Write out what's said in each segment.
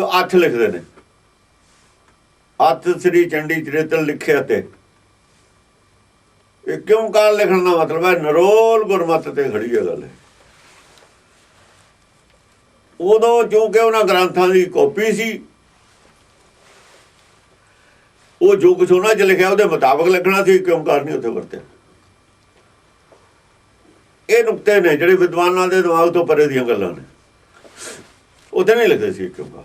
ਉਹ ਅੱਠ ਲਿਖਦੇ ਨੇ। ਅੱਠ ਸ੍ਰੀ ਚੰਡੀ ਚਰਿਤਰ ਲਿਖਿਆ ਤੇ। ਇਹ ਕਿਉਂ ਕਾਲ ਲਿਖਣ ਦਾ ਮਤਲਬ ਹੈ? ਨਰੋਲ ਗੁਰਮਤ ਤੇ ਖੜੀ ਹੈ ਗੱਲ। ਉਦੋਂ ਕਿਉਂਕਿ ਉਹਨਾਂ ਗ੍ਰੰਥਾਂ ਦੀ ਕਾਪੀ ਸੀ, ਉਹ ਜੋ ਕੁਛ ਉਹਨਾਂ 'ਚ ਲਿਖਿਆ, ਉਹਦੇ ਮੁਤਾਬਕ ਲਿਖਣਾ ਸੀ, ਕਿਉਂ ਕਾਰ ਨਹੀਂ ਉੱਥੇ ਵਰਤਿਆ। ਇਹ ਨੁਕਤੇ ਨੇ ਜਿਹੜੇ ਵਿਦਵਾਨਾਂ ਦੇ ਦਿਮਾਗ ਤੋਂ ਪਰੇ ਦੀਆਂ ਗੱਲਾਂ ਨੇ। ਉੱਥੇ ਨਹੀਂ ਲਿਖਦੇ ਸੀ ਕਿਉਂ ਕਾਰ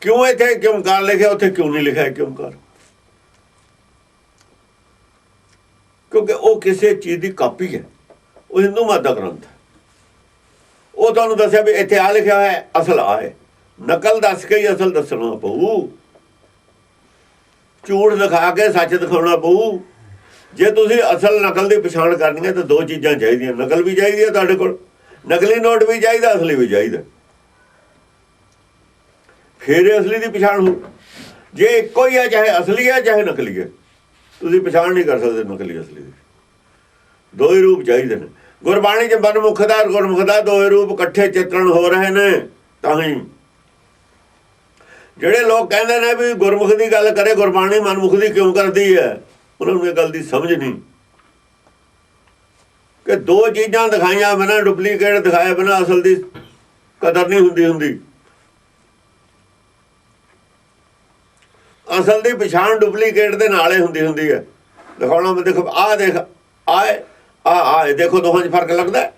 ਕਿਉਂ ਇੱਥੇ ਕਿਉਂ ਕਾਰ ਲਿਖਿਆ, ਉੱਥੇ ਕਿਉਂ ਨਹੀਂ ਲਿਖਿਆ ਕਿਉਂ ਕਾਰ ਕਿਉਂਕਿ ਉਹ ਕਿਸੇ ਚੀਜ਼ ਦੀ ਕਾਪੀ ਹੈ। ਉਹ ਹਿੰਦੂ ਮਤ ਦਾ ਗ੍ਰੰਥ ਉਹ ਤੁਹਾਨੂੰ ਦੱਸਿਆ ਵੀ ਇੱਥੇ ਆ ਲਿਖਿਆ ਹੈ, ਅਸਲ ਆ ਹੈ। ਨਕਲ ਦੱਸ ਕੇ ਹੀ ਅਸਲ ਦੱਸਣਾ ਪਊ। ਝੂਠ ਦਿਖਾ ਕੇ ਸੱਚ ਦਿਖਾਉਣਾ ਪਊ। ਜੇ ਤੁਸੀਂ ਅਸਲ ਨਕਲ ਦੀ ਪਛਾਣ ਕਰਨੀ ਹੈ ਤਾਂ ਦੋ ਚੀਜ਼ਾਂ ਚਾਹੀਦੀਆਂ। ਨਕਲ ਵੀ ਚਾਹੀਦੀ ਹੈ ਤੁਹਾਡੇ ਕੋਲ, ਨਕਲੀ ਨੋਟ ਵੀ ਚਾਹੀਦਾ, ਅਸਲੀ ਵੀ ਚਾਹੀਦਾ। ਫਿਰ ਅਸਲੀ ਦੀ ਪਛਾਣ ਹੋ ਜੇ ਇੱਕੋ ਹੀ ਹੈ ਚਾਹੇ ਅਸਲੀ ਹੈ ਚਾਹੇ ਨਕਲੀ ਹੈ ਤੁਸੀਂ ਪਛਾਣ ਨਹੀਂ ਕਰ ਸਕਦੇ ਨਕਲੀ ਅਸਲੀ ਦੀ। ਦੋ ਹੀ ਰੂਪ ਚਾਹੀਦੇ ਨੇ। ਗੁਰਬਾਣੀ ਚ ਮਨਮੁਖ ਦਾ, ਗੁਰਮੁਖ ਦਾ ਦੋ ਰੂਪ ਇਕੱਠੇ ਚਿਤਰਣ ਹੋ ਰਹੇ ਨੇ, ਤਾਂ ਹੀ। ਜਿਹੜੇ ਲੋਕ ਕਹਿੰਦੇ ਨੇ ਵੀ ਗੁਰਮੁਖ ਦੀ ਗੱਲ ਕਰੇ, ਗੁਰਬਾਣੀ ਮਨਮੁਖ ਦੀ ਕਿਉਂ ਕਰਦੀ ਹੈ? ਉਹਨਾਂ ਨੂੰ ਇਹ ਗੱਲ ਦੀ ਸਮਝ ਨਹੀਂ। ਕਿ ਦੋ ਚੀਜ਼ਾਂ ਦਿਖਾਈਆਂ ਬਿਨਾਂ, ਡੁਪਲੀਕੇਟ ਦਿਖਾਏ ਬਿਨਾਂ ਅਸਲ ਦੀ ਕਦਰ ਨਹੀਂ ਹੁੰਦੀ ਹੁੰਦੀ। ਅਸਲ ਦੀ ਪਛਾਣ ਡੁਪਲੀਕੇਟ ਦੇ ਨਾਲੇ ਹੁੰਦੀ ਹੁੰਦੀ ਹੈ। ਦਿਖਾਉਣਾ ਮੈਂ ਦੇਖੋ ਆਹ ਦੇਖ ਆਏ ਆ ਆ ਦੇਖੋ ਦੋਹਾਂ 'ਚ ਫ਼ਰਕ ਲੱਗਦਾ ਹੈ।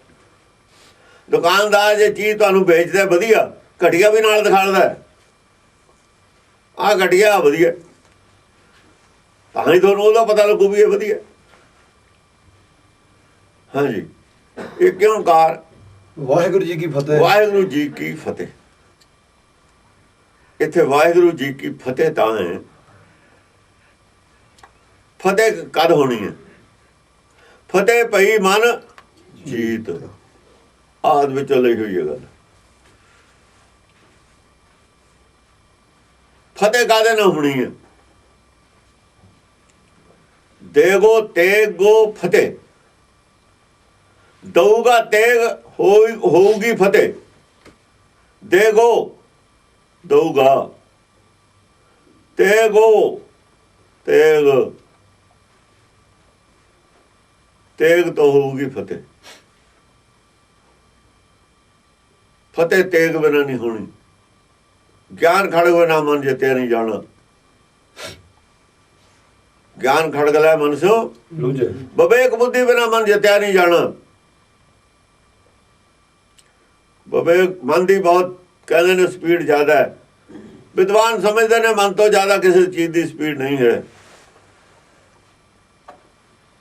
ਦੁਕਾਨਦਾਰ ਜੇ ਚੀਜ਼ ਤੁਹਾਨੂੰ ਵੇਚਦਾ ਵਧੀਆ ਘਟੀਆ ਵੀ ਨਾਲ ਦਿਖਾਉਂਦਾ ਆ ਘਟੀਆ ਵਧੀਆ। ਤਾਂ ਹੀ ਤੁਹਾਨੂੰ ਉਹਦਾ ਪਤਾ ਲੱਗੂ ਵੀ ਇਹ ਵਧੀਆ ਹਾਂਜੀ। ਇਹ ਕਿਉਂ ਕਾਰ? ਵਾਹਿਗੁਰੂ ਜੀ ਕੀ ਫਤਿਹ। ਵਾਹਿਗੁਰੂ ਜੀ ਕੀ ਫਤਿਹ। ਇੱਥੇ ਵਾਹਿਗੁਰੂ ਜੀ ਕੀ ਫਤਿਹ ਤਾਂ ਹੈ। ਫਤਿਹ ਕਦ ਹੋਣੀ ਹੈ? ਫਤਿਹ ਪਈ ਮਨ ਜੀਤ। ਆਦ ਵਿੱਚ ਲਈ ਹੋਈ ਹੈ ਗੱਲ। ਫਤਿਹ ਕਾਦੇ ਨਾਲ ਹੋਣੀ ਹੈ? ਦੇਗੋ ਤੇਗੋ ਫਤਿਹ। ਦਊਗਾ ਤੇਗ ਹੋਈ- ਹੋਊਗੀ ਫਤਿਹ। ਦੇਗੋ ਦਊਗਾ। ਤੇਗੋ ਤੇਗ। ਤੇਗ ਤੋਂ ਹੋਊਗੀ ਫਤਿਹ। ਫਤਿਹ ਤੇਗ ਬਿਨਾਂ ਨਹੀਂ ਹੋਣੀ। ਗਿਆਨ ਖੜਗ ਬਿਨਾਂ ਮਨ ਜਿੱਤੇ ਨਹੀਂ ਜਾਣਾ ਗਿਆਨ ਖੜਗ ਲੈ ਮਨ ਸੋ ਲੁਝੇ ਬਵੇਕ ਬੁੱਧੀ ਬਿਨਾ ਮਨ ਜਿੱਤਿਆ ਨਹੀਂ ਜਾਣਾ ਬਵੇਕ ਮਨ ਦੀ ਬਹੁਤ ਕਹਿੰਦੇ ਨੇ ਸਪੀਡ ਜ਼ਿਆਦਾ ਹੈ। ਵਿਦਵਾਨ ਸਮਝਦੇ ਨੇ ਮਨ ਤੋਂ ਜ਼ਿਆਦਾ ਕਿਸੇ ਚੀਜ਼ ਦੀ ਸਪੀਡ ਨਹੀਂ ਹੈ।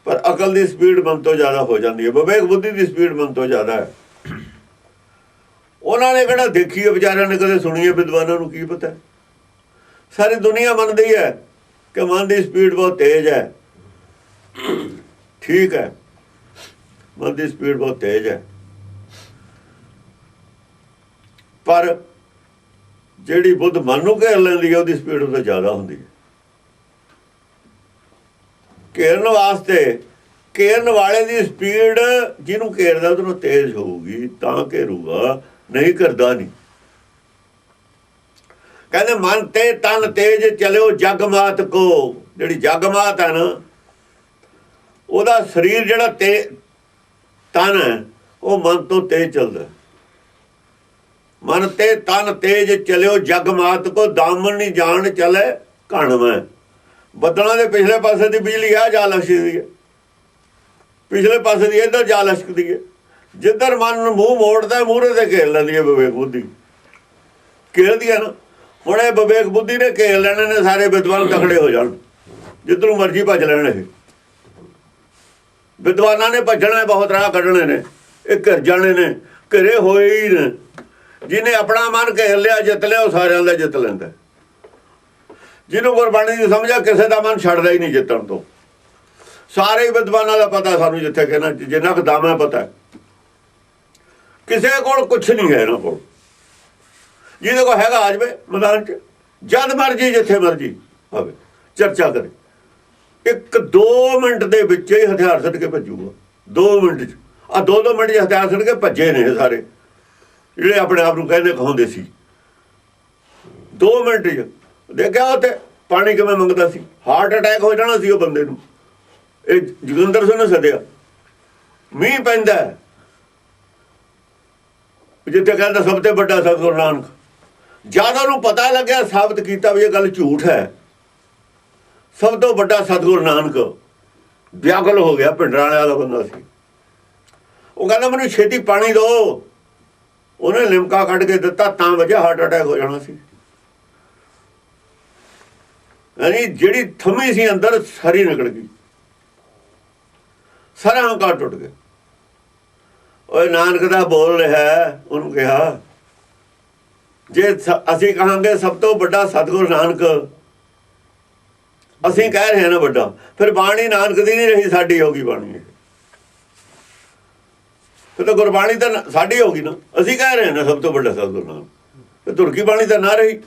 ਪਰ ਅਕਲ ਦੀ ਸਪੀਡ ਮਨ ਤੋਂ ਜ਼ਿਆਦਾ ਹੋ ਜਾਂਦੀ ਹੈ। ਵਿਵੇਕ ਬੁੱਧੀ ਦੀ ਸਪੀਡ ਮਨ ਤੋਂ ਜ਼ਿਆਦਾ ਹੈ। ਉਹਨਾਂ ਨੇ ਕਿਹੜਾ ਦੇਖੀ ਹੈ? ਵਿਚਾਰਿਆਂ ਨੇ ਕਦੇ ਸੁਣੀ ਹੈ? ਵਿਦਵਾਨਾਂ ਨੂੰ ਕੀ ਪਤਾ? ਸਾਰੀ ਦੁਨੀਆ ਮੰਨਦੀ ਹੈ ਕਿ ਮਨ ਦੀ ਸਪੀਡ ਬਹੁਤ ਤੇਜ਼ ਹੈ। ਠੀਕ ਹੈ। ਮਨ ਦੀ ਸਪੀਡ ਬਹੁਤ ਤੇਜ਼ ਹੈ। ਪਰ ਜਿਹੜੀ ਬੁੱਧ ਮਨ ਨੂੰ ਘੇਰ ਲੈਂਦੀ ਹੈ, ਉਹਦੀ ਸਪੀਡ ਉਹਦੇ ਜ਼ਿਆਦਾ ਹੁੰਦੀ ਹੈ। ਘੇਰਨ ਵਾਸਤੇ, ਘੇਰਨ ਵਾਲੇ ਦੀ ਸਪੀਡ ਜਿਹਨੂੰ ਘੇਰਦਾ ਉਹਨੂੰ ਤੇਜ਼ ਹੋਊਗੀ, ਤਾਂ ਘੇਰੂਗਾ, ਨਹੀਂ ਕਰਦਾ ਨਹੀਂ। ਕਹਿੰਦੇ, ਮਨ ਤੇ ਤਨ ਤੇਜ ਚਲਿਓ, ਜਗਮਾਤ ਕੋ। ਜਿਹੜੀ ਜਗਮਾਤ ਹੈ ਨਾ, ਉਹਦਾ ਸਰੀਰ ਜਿਹੜਾ ਤੇ ਤਨ ਹੈ, ਉਹ ਮਨ ਤੋਂ ਤੇਜ਼ ਚੱਲਦਾ ਮਨ ਤੇ ਤਨ ਤੇਜ ਚਲਿਓ, ਜਗ ਮਾਤ ਕੋ ਦਾਮਨ ਨਹੀਂ ਜਾਣ ਚਲੇ ਘਣਵੇਂ ਬੱਦਲਾਂ ਦੇ ਪਿਛਲੇ ਪਾਸੇ ਦੀ ਬਿਜਲੀ ਆ, ਜਾ ਲਸ਼ਕਦੀ ਹੈ। ਪਿਛਲੇ ਪਾਸੇ ਦੀ ਇੱਧਰ ਜਾ ਲਸ਼ਕਦੀ ਹੈ। ਜਿੱਧਰ ਮਨ ਨੂੰ ਮੂੰਹ ਮੋੜਦਾ, ਮੂਹਰੇ ਤੇ ਘੇਰ ਲੈਂਦੀ ਹੈ ਵਿਵੇਕ ਬੁੱਧੀ। ਘੇਰਦੀ ਹੈ ਨਾ। ਹੁਣ ਇਹ ਵਿਵੇਕ ਬੁੱਧੀ ਨੇ ਘੇਰ ਲੈਣੇ ਨੇ, ਸਾਰੇ ਵਿਦਵਾਨ ਤਕੜੇ ਹੋ ਜਾਣ। ਜਿੱਧਰੋਂ ਮਰਜ਼ੀ ਭੱਜ ਲੈਣ ਇਹ। ਵਿਦਵਾਨਾਂ ਨੇ ਭੱਜਣਾ, ਬਹੁਤ ਰਾਹ ਕੱਢਣੇ ਨੇ। ਇਹ ਘਰ ਜਾਣੇ ਨੇ। ਘਰੇ ਹੋਏ ਹੀ ਨੇ। ਜਿਹਨੇ ਆਪਣਾ ਮਨ ਘੇਰ ਲਿਆ, ਜਿੱਤ ਲਿਆ, ਉਹ ਸਾਰਿਆਂ ਦਾ ਜਿੱਤ ਲੈਂਦਾ। ਜਿਹਨੂੰ ਗੁਰਬਾਣੀ ਦੀ ਸਮਝਿਆ ਕਿਸੇ ਦਾ ਮਨ ਛੱਡਦਾ ਹੀ ਨਹੀਂ ਜਿੱਤਣ ਤੋਂ। ਸਾਰੇ ਵਿਦਵਾਨਾਂ ਦਾ ਪਤਾ ਸਾਨੂੰ ਜਿੱਥੇ ਕਹਿਣਾ, ਜਿੰਨਾ ਕੁ ਦਮ ਪਤਾ। ਕਿਸੇ ਕੋਲ ਕੁਝ ਨਹੀਂ ਹੈ ਇਹਨਾਂ ਕੋਲ। ਜਿਹਦੇ ਕੋਲ ਹੈਗਾ, ਆ ਜਾਵੇ ਮੈਦਾਨ 'ਚ। ਜਦ ਮਰਜ਼ੀ, ਜਿੱਥੇ ਮਰਜ਼ੀ ਆਵੇ। ਚਰਚਾ ਕਰੇ। ਇੱਕ 2 ਮਿੰਟ ਦੇ ਵਿੱਚ ਹੀ ਹਥਿਆਰ ਸੱਟ ਕੇ ਭੱਜੂਗਾ। 2 ਮਿੰਟ 'ਚ। ਆ 2-2 ਮਿੰਟ 'ਚ ਹਥਿਆਰ ਸੱਟ ਕੇ ਭੱਜੇ ਨੇ ਸਾਰੇ। ਜਿਹੜੇ ਆਪਣੇ ਆਪ ਨੂੰ ਕਹਿੰਦੇ ਕਹਾਉਂਦੇ ਸੀ। 2 ਮਿੰਟ 'ਚ ਦੇਖਿਆ ਉੱਥੇ ਪਾਣੀ ਕਿਵੇਂ ਮੰਗਦਾ ਸੀ? ਹਾਰਟ ਅਟੈਕ ਹੋ ਜਾਣਾ ਸੀ ਉਹ ਬੰਦੇ ਨੂੰ। ਇਹ ਜੋਗਿੰਦਰ ਸਿੰਘ ਨੇ ਸੱਦਿਆ। ਮੀਂਹ ਪੈਂਦਾ ਹੈ। ਜਿੱਥੇ ਕਹਿੰਦਾ ਸਭ ਤੋਂ ਵੱਡਾ ਸਤਿਗੁਰੂ ਨਾਨਕ। ਜ਼ਿਆਦਾ ਨੂੰ ਪਤਾ ਲੱਗਿਆ, ਸਾਬਤ ਕੀਤਾ ਵੀ ਇਹ ਗੱਲ ਝੂਠ ਹੈ। ਸਭ ਤੋਂ ਵੱਡਾ ਸਤਿਗੁਰੂ ਨਾਨਕ ਵਿਆਕਲ ਹੋ ਗਿਆ ਪਿੰਡਰਾਂ ਵਾਲਾ ਬੰਦਾ ਸੀ। ਉਹ ਕਹਿੰਦਾ, ਮੈਨੂੰ ਛੇਤੀ ਪਾਣੀ ਦਿਓ। ਉਹਨੇ ਲਿਮਕਾ ਕੱਢ ਕੇ ਦਿੱਤਾ, ਤਾਂ ਵਜ੍ਹਾ ਹਾਰਟ ਅਟੈਕ ਹੋ ਜਾਣਾ ਸੀ। ਯਾਨੀ ਜਿਹੜੀ ਥਮੀ ਸੀ ਅੰਦਰ, ਸਾਰੀ ਨਿਕਲ ਗਈ। ਸਾਰਾ ਹੰਕਾਰ ਟੁੱਟ ਗਿਆ। ਓਏ ਨਾਨਕ ਦਾ ਬੋਲ ਰਿਹਾ ਉਹਨੂੰ ਕਿਹਾ, ਜੇ ਅਸੀਂ ਕਹਾਂਗੇ ਸਭ ਤੋਂ ਵੱਡਾ ਸਤਿਗੁਰੂ ਨਾਨਕ, ਅਸੀਂ ਕਹਿ ਰਹੇ ਹਾਂ ਨਾ ਵੱਡਾ, ਫਿਰ ਬਾਣੀ ਨਾਨਕ ਦੀ ਨਹੀਂ ਰਹੀ, ਸਾਡੀ ਹੋ ਗਈ ਬਾਣੀ ਫਿਰ ਤਾਂ ਗੁਰਬਾਣੀ ਤਾਂ ਸਾਡੀ ਹੋ ਗਈ ਨਾ। ਅਸੀਂ ਕਹਿ ਰਹੇ ਨਾ ਸਭ ਤੋਂ ਵੱਡਾ ਸਤਿਗੁਰੂ ਨਾਨਕ। ਤੇ ਤੁਰਕੀ ਬਾਣੀ ਤਾਂ ਨਾ ਰਹੀ।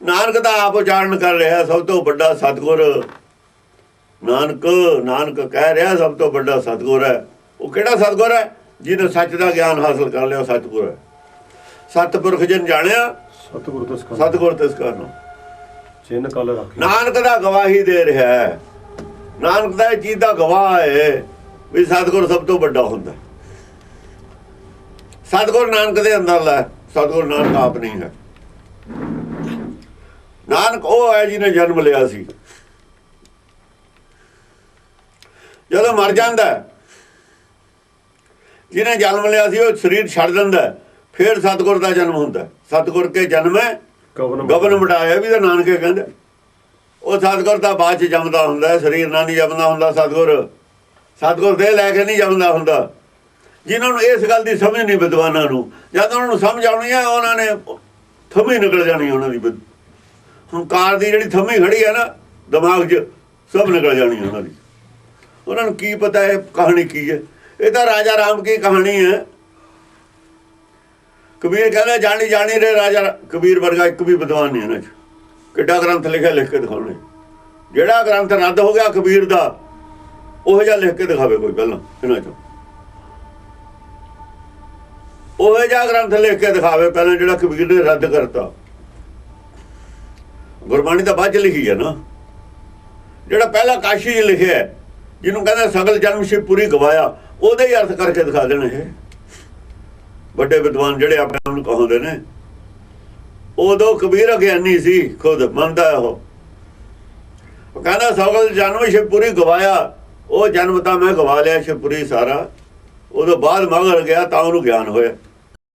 ਨਾਨਕ ਦਾ ਆਪ ਉਚਾਰਨ ਕਰ ਰਿਹਾ ਸਭ ਤੋਂ ਵੱਡਾ ਸਤਿਗੁਰ। ਨਾਨਕ ਨਾਨਕ ਕਹਿ ਰਿਹਾ ਸਭ ਤੋਂ ਵੱਡਾ ਸਤਿਗੁਰ ਹੈ। ਉਹ ਕਿਹੜਾ ਸਤਿਗੁਰ ਹੈ? ਜਿਹਨੇ ਸੱਚ ਦਾ ਗਿਆਨ ਹਾਸਲ ਕਰ ਲਿਆ ਸਤਿਗੁਰ ਹੈ। ਸਤਿਪੁਰਖ ਜਨ ਜਾਣਿਆ ਸਤਿਗੁਰੂ ਸਤਿਗੁਰ ਤਿਸ ਕਰਨੋ ਚਿੰਨ ਕਲ ਰੱਖੀ। ਨਾਨਕ ਦਾ ਗਵਾਹੀ ਦੇ ਰਿਹਾ ਹੈ। ਨਾਨਕ ਦਾ ਇਹ ਚੀਜ਼ ਦਾ ਗਵਾਹ ਹੈ ਵੀ ਸਤਿਗੁਰ ਸਭ ਤੋਂ ਵੱਡਾ ਹੁੰਦਾ ਹੈ। ਸਤਿਗੁਰ ਨਾਨਕ ਦੇ ਅੰਦਰ ਲੈ ਸਤਿਗੁਰ ਨਾਨਕ ਆਪ ਨਹੀਂ ਹੈ। ਨਾਨਕ ਉਹ ਹੈ ਜਿਹਨੇ ਜਨਮ ਲਿਆ ਸੀ। ਜਦੋਂ ਮਰ ਜਾਂਦਾ ਜਿਹਨੇ ਜਨਮ ਲਿਆ ਸੀ ਉਹ ਸਰੀਰ ਛੱਡ ਦਿੰਦਾ ਫਿਰ ਸਤਿਗੁਰ ਦਾ ਜਨਮ ਹੁੰਦਾ। ਸਤਿਗੁਰ ਕੇ ਜਨਮ ਹੈ ਗਬਨ ਮਟਾਇਆ ਵੀ ਤਾਂ ਨਾਨਕੇ ਕਹਿੰਦੇ ਉਹ ਸਤਿਗੁਰ ਤਾਂ ਬਾਅਦ ਚ ਜੰਮਦਾ ਹੁੰਦਾ ਸਰੀਰ ਨਾਲ ਨਹੀਂ ਜੰਮਦਾ ਹੁੰਦਾ ਸਤਿਗੁਰ। ਸਤਿਗੁਰ ਦੇ ਲੈ ਕੇ ਨਹੀਂ ਜੰਮਦਾ ਹੁੰਦਾ। ਜਿਨ੍ਹਾਂ ਨੂੰ ਇਸ ਗੱਲ ਦੀ ਸਮਝ ਨਹੀਂ ਵਿਦਵਾਨਾਂ ਨੂੰ। ਜਦ ਉਹਨਾਂ ਨੂੰ ਸਮਝ ਆਉਣੀ ਹੈ ਉਹਨਾਂ ਨੇ ਥੰਮੀ ਨਿਕਲ ਜਾਣੀ ਉਹਨਾਂ ਦੀ ਵਿਦ- ਹੰਕਾਰ ਦੀ ਜਿਹੜੀ ਥੰਮੀ ਖੜੀ ਹੈ ਨਾ, ਦਿਮਾਗ 'ਚ ਸਭ ਨਿਕਲ ਜਾਣੀ ਉਹਨਾਂ ਦੀ। ਉਹਨਾਂ ਨੂੰ ਕੀ ਪਤਾ ਹੈ ਕਹਾਣੀ ਕੀ ਹੈ। ਇਹ ਤਾਂ ਰਾਜਾ ਰਾਮ ਕੀ ਕਹਾਣੀ ਹੈ। ਕਬੀਰ ਕਹਿੰਦਾ, ਜਾਣੀ ਜਾਣੀ ਰੇ ਰਾਜਾ ਕਬੀਰ ਵਰਗਾ ਇੱਕ ਵੀ ਵਿਦਵਾਨ ਨਹੀਂ ਇਹਨਾਂ 'ਚ। ਕਿੱਡਾ ਗ੍ਰੰਥ ਲਿਖਿਆ, ਲਿਖ ਕੇ ਦਿਖਾਉਣੇ। ਜਿਹੜਾ ਗ੍ਰੰਥ ਰੱਦ ਹੋ ਗਿਆ ਕਬੀਰ ਦਾ, ਉਹ ਜਿਹਾ ਲਿਖ ਕੇ ਦਿਖਾਵੇ ਕੋਈ ਪਹਿਲਾਂ ਇਹਨਾਂ 'ਚੋਂ। ਉਹ ਜਿਹਾ ਗ੍ਰੰਥ ਲਿਖ ਕੇ ਦਿਖਾਵੇ, ਪਹਿਲਾਂ ਜਿਹੜਾ ਕਬੀਰ ਨੇ ਰੱਦ ਕਰਤਾ। ਗੁਰਬਾਣੀ ਤਾਂ ਬਾਅਦ ਚ ਲਿਖੀ ਹੈ ਨਾ। ਜਿਹੜਾ ਪਹਿਲਾ ਕਾਸ਼ੀ 'ਚ ਲਿਖਿਆ ਜਿਹਨੂੰ ਕਹਿੰਦਾ ਸਗਲ ਜਨਮ ਸ਼ਿਵ ਪੂਰੀ ਗਵਾਇਆ, ਉਹਦੇ ਹੀ ਅਰਥ ਕਰਕੇ ਦਿਖਾ ਦੇਣੇ ਇਹ। ਵੱਡੇ ਵਿਦਵਾਨ ਜਿਹੜੇ ਆਪਣੇ ਆਪ ਨੂੰ ਕਹਾਉਂਦੇ ਨੇ, ਉਦੋਂ ਕਬੀਰ ਅਗਿਆਨੀ ਸੀ, ਖੁਦ ਮੰਨਦਾ ਉਹ। ਕਹਿੰਦਾ, ਸਗਲ ਜਨਮ ਸ਼ਿਵਪੁਰੀ ਗਵਾਇਆ, ਉਹ ਜਨਮ ਤਾਂ ਮੈਂ ਗਵਾ ਲਿਆ ਸ਼ਿਵਪੁਰੀ ਸਾਰਾ। ਉਦੋਂ ਬਾਅਦ ਮਗਰ ਗਿਆ ਤਾਂ ਉਹਨੂੰ ਗਿਆਨ ਹੋਇਆ।